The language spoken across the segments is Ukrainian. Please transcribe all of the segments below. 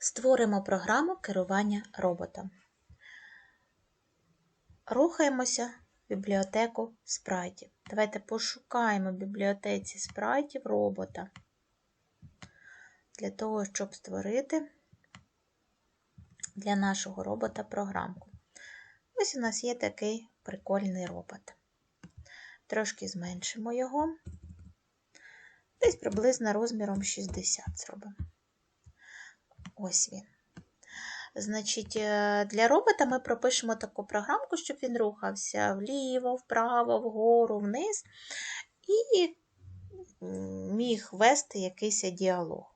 Створимо програму керування роботом. Рухаємося в бібліотеку спрайтів. Давайте пошукаємо в бібліотеці спрайтів робота для того, щоб створити для нашого робота програмку. Ось у нас є такий прикольний робот. Трошки зменшимо його. Десь приблизно розміром 60 зробимо. Ось він. Значить, е, для робота ми пропишемо таку програмку, щоб він рухався вліво, вправо, вгору, вниз і міг вести якийсь діалог.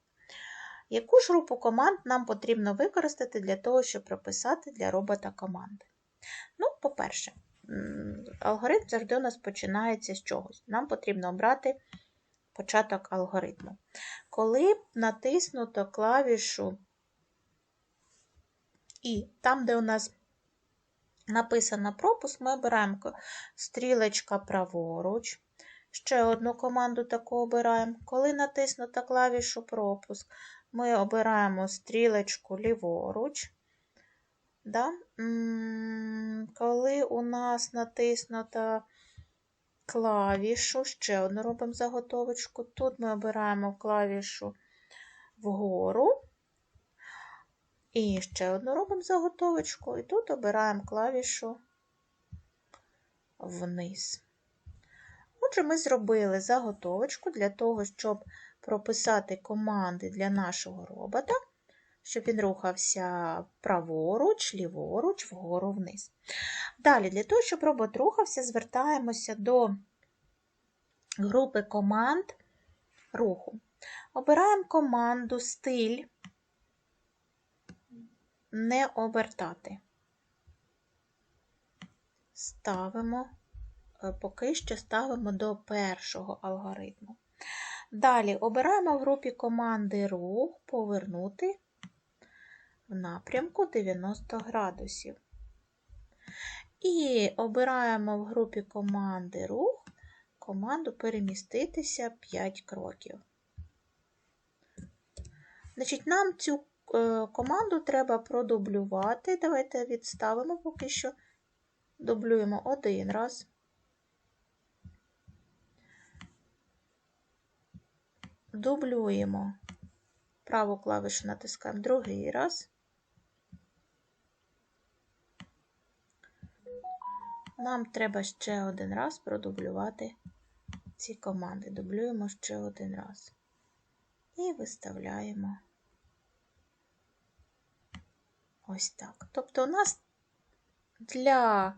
Яку ж групу команд нам потрібно використати для того, щоб прописати для робота команди? Ну, по-перше, алгоритм завжди у нас починається з чогось. Нам потрібно обрати початок алгоритму. Коли натиснуто клавішу і там, де у нас написано пропуск, ми обираємо стрілочка праворуч. Ще одну команду таку обираємо. Коли натиснуто клавішу пропуск, ми обираємо стрілочку ліворуч. Да? Коли у нас натиснуто клавішу, ще одну робимо заготовочку. Тут ми обираємо клавішу вгору. І ще одну робимо заготовочку, і тут обираємо клавішу вниз. Отже, ми зробили заготовочку для того, щоб прописати команди для нашого робота, щоб він рухався праворуч, ліворуч, вгору вниз. Далі, для того, щоб робот рухався, звертаємося до групи команд руху. Обираємо команду стиль не обертати. Ставимо, е, поки що ставимо до першого алгоритму. Далі обираємо в групі команди рух повернути в напрямку 90 градусів. І обираємо в групі команди рух команду переміститися 5 кроків. Значить, Нам цю Е, команду треба продублювати. Давайте відставимо поки що. Дублюємо один раз. Дублюємо праву клавішу натискаємо другий раз. Нам треба ще один раз продублювати ці команди. Дублюємо ще один раз. І виставляємо. Ось так. Тобто, у нас для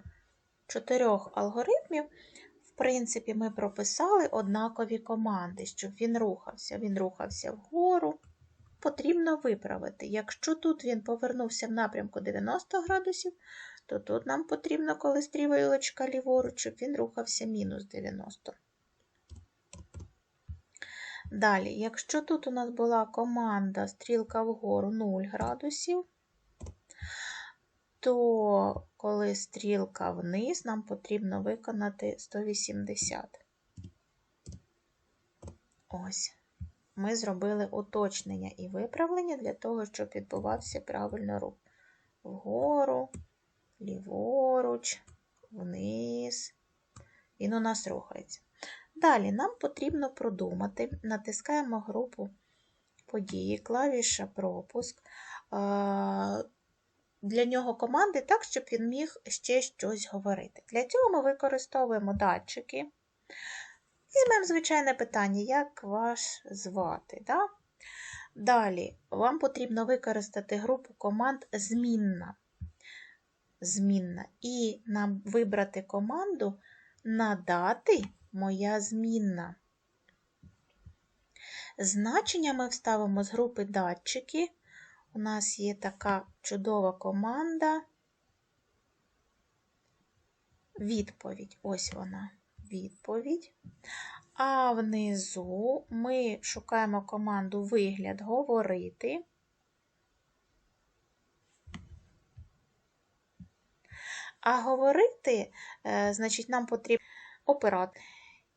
чотирьох алгоритмів, в принципі, ми прописали однакові команди, щоб він рухався. Він рухався вгору. Потрібно виправити. Якщо тут він повернувся в напрямку 90 градусів, то тут нам потрібно, коли стрілочка ліворуч, щоб він рухався мінус 90. Далі, якщо тут у нас була команда стрілка вгору 0 градусів, то коли стрілка вниз, нам потрібно виконати 180. Ось. Ми зробили уточнення і виправлення для того, щоб відбувався правильно рух. Вгору, ліворуч, вниз. Він у нас рухається. Далі нам потрібно продумати, натискаємо групу події, клавіша пропуск для нього команди так, щоб він міг ще щось говорити. Для цього ми використовуємо датчики. Візьмемо звичайне питання, як вас звати. Да? Далі, вам потрібно використати групу команд змінна. Змінна. І нам вибрати команду надати моя змінна. Значення ми вставимо з групи датчики у нас є така чудова команда. Відповідь. Ось вона, відповідь. А внизу ми шукаємо команду вигляд говорити. А говорити, е, значить, нам потрібно оператор.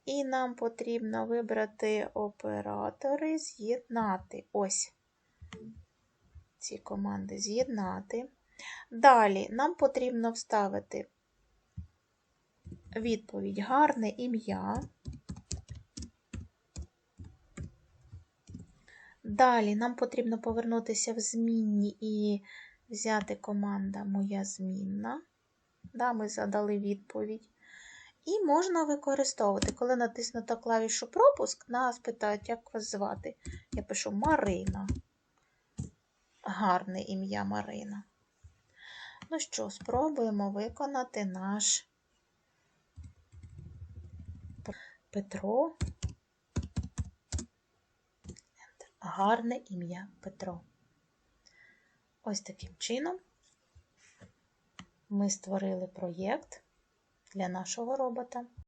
І нам потрібно вибрати оператори, з'єднати. Ось ці команди з'єднати. Далі нам потрібно вставити відповідь гарне ім'я. Далі нам потрібно повернутися в змінні і взяти команда Моя змінна. Да, Ми задали відповідь. І можна використовувати, коли натиснуто клавішу пропуск, нас питають, як вас звати. Я пишу Марина. Гарне ім'я Марина. Ну що, спробуємо виконати наш Петро. Гарне ім'я Петро. Ось таким чином ми створили проєкт для нашого робота.